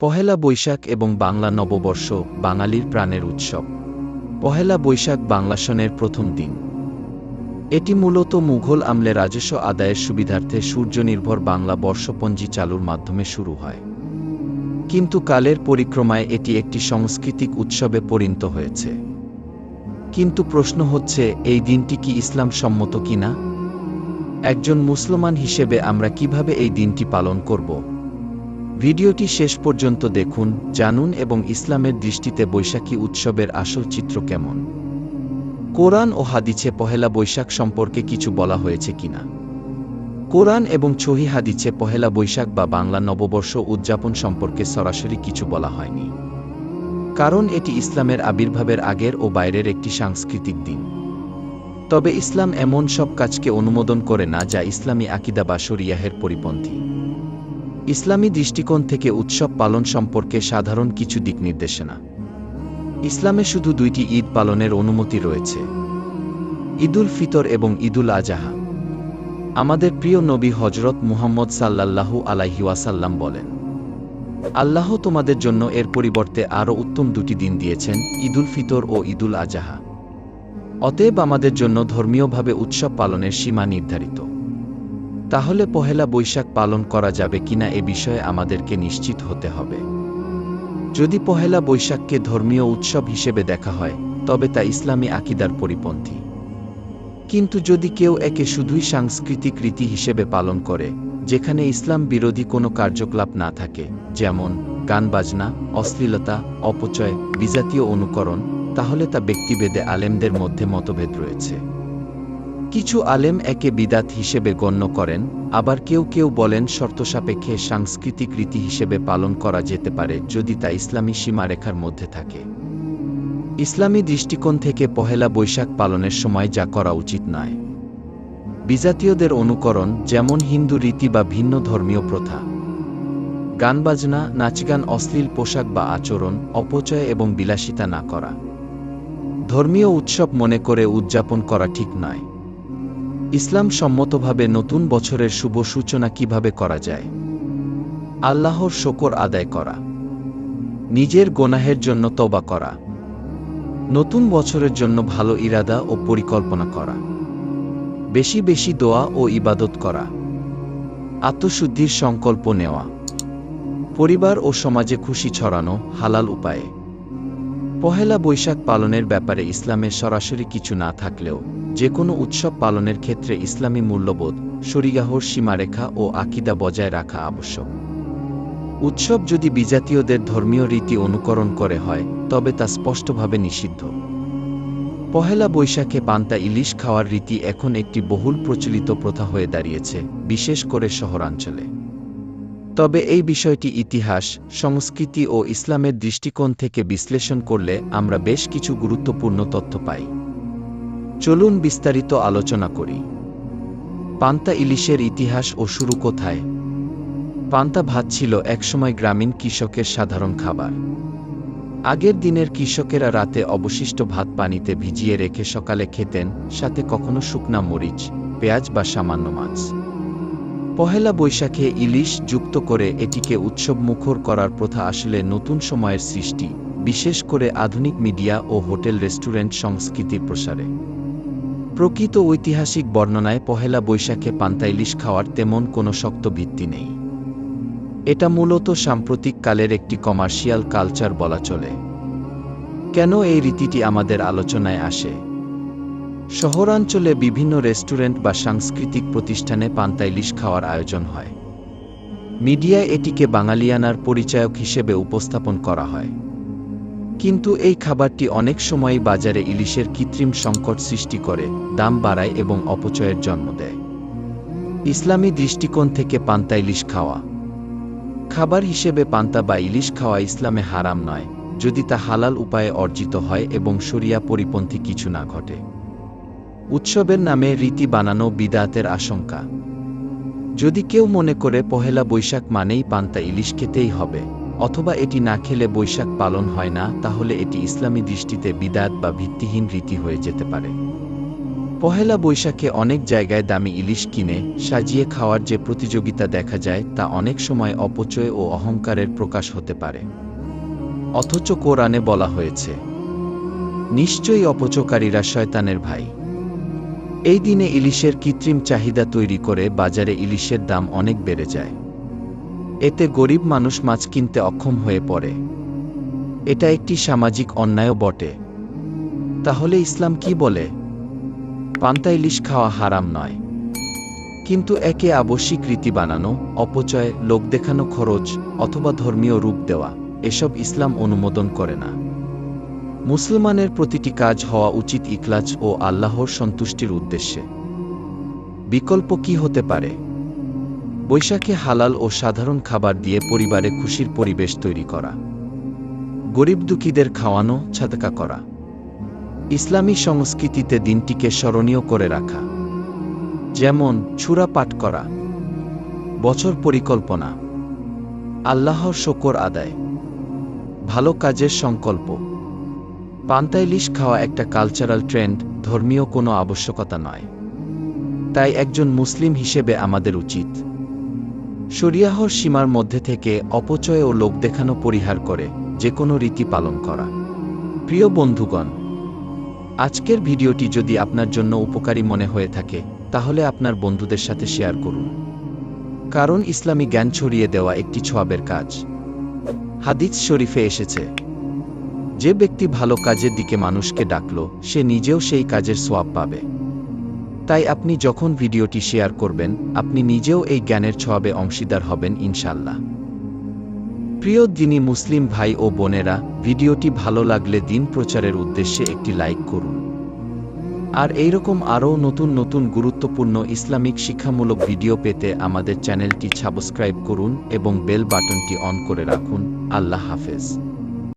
পহেলা বৈশাখ এবং বাংলা নববর্ষ বাঙালির প্রাণের উৎসব। পহেলা বৈশাখ বাংলা সনের প্রথম দিন। এটি মূলত মুঘল আমলে রাজস্ব আদায়ের সুবিধার্থে সূর্যনির্ভর বাংলা বর্ষপঞ্জি চালুর মাধ্যমে শুরু হয়। কিন্তু কালের পরিক্রমায় এটি একটি সাংস্কৃতিক উৎসবে পরিণত হয়েছে। কিন্তু প্রশ্ন হচ্ছে, এই দিনটি কি ইসলাম সম্মত কিনা? একজন মুসলমান হিসেবে আমরা কীভাবে এই দিনটি পালন করব? ভিডিওটি শেষ পর্যন্ত দেখুন, জানুন এবং ইসলামের দৃষ্টিতে বৈশাখী উৎসবের আসল চিত্র কেমন। কোরআন ও হাদিছে পহেলা বৈশাখ সম্পর্কে কিছু বলা হয়েছে কিনা? কোরআন এবং ছহি হাদিছে পহেলা বৈশাখ বা বাংলা নববর্ষ উদযাপন সম্পর্কে সরাসরি কিছু বলা হয়নি। কারণ এটি ইসলামের আবির্ভাবের আগের ও বাইরের একটি সাংস্কৃতিক দিন। তবে ইসলাম এমন সব কাজকে অনুমোদন করে না যা ইসলামী আকিদা বা শরিয়াহের পরিপন্থী। ইসলামী দৃষ্টিকোণ থেকে উৎসব পালন সম্পর্কে সাধারণ কিছু দিক নির্দেশনা। ইসলামে শুধু দুইটি ঈদ পালনের অনুমতি রয়েছে। ঈদুল ফিতর এবং ঈদুল আজাহা। আমাদের প্রিয় নবী হজরত মুহাম্মদ সাল্লাল্লাহু আলাইহি বলেন, আল্লাহ তোমাদের জন্য এর পরিবর্তে আরও উত্তম দুটি দিন দিয়েছেন, ঈদুল ফিতর ও ঈদুল আজাহা। অতএব আমাদের জন্য ধর্মীয়ভাবে উৎসব পালনের সীমা নির্ধারিত। তাহলে পহেলা বৈশাখ পালন করা যাবে কিনা এ বিষয়ে আমাদেরকে নিশ্চিত হতে হবে। যদি পহেলা বৈশাখকে ধর্মীয় উৎসব হিসেবে দেখা হয়, তবে তা ইসলামী আকিদার পরিপন্থী। কিন্তু যদি কেউ একে শুধুই সাংস্কৃতিক রীতি হিসেবে পালন করে, যেখানে ইসলাম বিরোধী কোনো কার্যকলাপ না থাকে, যেমন গান বাজনা, অশ্লীলতা, অপচয়, বিজাতীয় অনুকরণ, তাহলে তা ব্যক্তিভেদে আলেমদের মধ্যে মতভেদ রয়েছে। কিছু আলেম একে বিদাত হিসেবে গণ্য করেন, আবার কেউ কেউ বলেন শর্তসাপেক্ষে সাংস্কৃতিক রীতি হিসেবে পালন করা যেতে পারে যদি তা ইসলামী সীমারেখার মধ্যে থাকে। ইসলামী দৃষ্টিকোণ থেকে পহেলা বৈশাখ পালনের সময় যা করা উচিত নয়। বিজাতীয়দের অনুকরণ যেমন হিন্দু রীতি বা ভিন্ন ধর্মীয় প্রথা। গান বাজনা নাচগান অশ্লীল পোশাক বা আচরণ, অপচয় এবং বিলাসিতা না করা। ধর্মীয় উৎসব মনে করে উদযাপন করা ঠিক নয়। ইসলাম সম্মতভাবে নতুন বছরের শুভ সূচনা কীভাবে করা যায়? আল্লাহর শকর আদায় করা। নিজের গোনাহের জন্য তবা করা। নতুন বছরের জন্য ভালো ইরাদা ও পরিকল্পনা করা। বেশি বেশি দোয়া ও ইবাদত করা। আত্মশুদ্ধির সংকল্প নেওয়া। পরিবার ও সমাজে খুশি ছড়ানো হালাল উপায়ে। পহেলা বৈশাখ পালনের ব্যাপারে ইসলামে সরাসরি কিছু না থাকলেও যে কোনো উৎসব পালনের ক্ষেত্রে ইসলামী মূল্যবোধ, শরিগাহর সীমারেখা ও আকিদা বজায় রাখা আবশ্যক। উৎসব যদি বিজাতীয়দের ধর্মীয় রীতি অনুকরণ করে হয়, তবে তা স্পষ্টভাবে নিষিদ্ধ। পহেলা বৈশাখে পান্তা ইলিশ খাওয়ার রীতি এখন একটি বহুল প্রচলিত প্রথা হয়ে দাঁড়িয়েছে, বিশেষ করে শহরাঞ্চলে। তবে এই বিষয়টি ইতিহাস, সংস্কৃতি ও ইসলামের দৃষ্টিকোণ থেকে বিশ্লেষণ করলে আমরা বেশ কিছু গুরুত্বপূর্ণ তথ্য পাই। চলুন বিস্তারিত আলোচনা করি। পান্তা ইলিশের ইতিহাস ও শুরু কোথায়? পান্তা ভাত ছিল একসময় গ্রামীণ কৃষকের সাধারণ খাবার। আগের দিনের কৃষকেরা রাতে অবশিষ্ট ভাত পানিতে ভিজিয়ে রেখে সকালে খেতেন, সাথে কখনো শুকনা মরিচ, পেঁয়াজ বা সামান্য মাছ। পহেলা বৈশাখে ইলিশ যুক্ত করে এটিকে উৎসব মুখর করার প্রথা আসলে নতুন সময়ের সৃষ্টি, বিশেষ করে আধুনিক মিডিয়া ও হোটেল রেস্টুরেন্ট সংস্কৃতির প্রসারে। প্রকৃত ঐতিহাসিক বর্ণনায় পহেলা বৈশাখে পান্তা ইলিশ খাওয়ার তেমন কোনো শক্ত ভিত্তি নেই। এটা মূলত সাম্প্রতিক কালের একটি কমার্শিয়াল কালচার বলা চলে। কেন এই রীতিটি আমাদের আলোচনায় আসে? শহরাঞ্চলে বিভিন্ন রেস্টুরেন্ট বা সাংস্কৃতিক প্রতিষ্ঠানে পান্তাইলিশ খাওয়ার আয়োজন হয়। মিডিয়ায় এটিকে বাঙালিয়ানার পরিচায়ক হিসেবে উপস্থাপন করা হয়। কিন্তু এই খাবারটি অনেক সময়ই বাজারে ইলিশের কৃত্রিম সংকট সৃষ্টি করে, দাম বাড়ায় এবং অপচয়ের জন্ম দেয়। ইসলামী দৃষ্টিকোণ থেকে পান্তা ইলিশ খাওয়া। খাবার হিসেবে পান্তা বা ইলিশ খাওয়া ইসলামে হারাম নয়, যদি তা হালাল উপায়ে অর্জিত হয় এবং শরিয়া পরিপন্থী কিছু না ঘটে। উৎসবের নামে রীতি বানানো বিদাতের আশঙ্কা। যদি কেউ মনে করে পহেলা বৈশাখ মানেই পান্তা ইলিশ খেতেই হবে, অথবা এটি না খেলে বৈশাখ পালন হয় না, তাহলে এটি ইসলামী দৃষ্টিতে বিদাত বা ভিত্তিহীন রীতি হয়ে যেতে পারে। পহেলা বৈশাখে অনেক জায়গায় দামি ইলিশ কিনে, সাজিয়ে খাওয়ার যে প্রতিযোগিতা দেখা যায়, তা অনেক সময় অপচয় ও অহংকারের প্রকাশ হতে পারে। অথচ কোরআনে বলা হয়েছে, নিশ্চয়ই অপচকারীরা শয়তানের ভাই। এই দিনে ইলিশের কৃত্রিম চাহিদা তৈরি করে বাজারে ইলিশের দাম অনেক বেড়ে যায়। এতে গরিব মানুষ মাছ কিনতে অক্ষম হয়ে পড়ে। এটা একটি সামাজিক অন্যায়ও বটে। তাহলে ইসলাম কি বলে? পান্তা ইলিশ খাওয়া হারাম নয়। কিন্তু একে আবশ্যিক রীতি বানানো, অপচয়, লোক দেখানো খরচ অথবা ধর্মীয় রূপ দেওয়া, এসব ইসলাম অনুমোদন করে না। মুসলমানের প্রতিটি কাজ হওয়া উচিত ইখলাজ ও আল্লাহর সন্তুষ্টির উদ্দেশ্যে। বিকল্প কি হতে পারে? বৈশাখে হালাল ও সাধারণ খাবার দিয়ে পরিবারে খুশির পরিবেশ তৈরি করা। গরিব দুঃখীদের খাওয়ানো ছাতকা করা। ইসলামী সংস্কৃতিতে দিনটিকে স্মরণীয় করে রাখা। যেমন, ছুরা পাঠ করা। বছর পরিকল্পনা। আল্লাহর শকর আদায়। ভালো কাজের সংকল্প। পান্তা ইলিশ খাওয়া একটা কালচারাল ট্রেন্ড ধর্মীয় কোনো আবশ্যকতা নয়। তাই একজন মুসলিম হিসেবে আমাদের উচিত। শরিয়াহর সীমার মধ্যে থেকে অপচয় ও লোক দেখানো পরিহার করে যে কোনো রীতি পালন করা। প্রিয় বন্ধুগণ, আজকের ভিডিওটি যদি আপনার জন্য উপকারী মনে হয়ে থাকে, তাহলে আপনার বন্ধুদের সাথে শেয়ার করুন। কারণ ইসলামী জ্ঞান ছড়িয়ে দেওয়া একটি ছোয়াবের কাজ। হাদিস শরীফে এসেছে যে ব্যক্তি ভালো কাজের দিকে মানুষকে ডাকল, সে নিজেও সেই কাজের সোয়াব পাবে। তাই আপনি যখন ভিডিওটি শেয়ার করবেন, আপনি নিজেও এই জ্ঞানের ছোয়াবে অংশীদার হবেন ইনশাল্লাহ প্রিয় দিনী মুসলিম ভাই ও বোনেরা, ভিডিওটি ভালো লাগলে দিন প্রচারের উদ্দেশ্যে একটি লাইক করুন। আর এইরকম আরও নতুন নতুন গুরুত্বপূর্ণ ইসলামিক শিক্ষামূলক ভিডিও পেতে আমাদের চ্যানেলটি সাবস্ক্রাইব করুন এবং বেল বাটনটি অন করে রাখুন। আল্লাহ হাফেজ।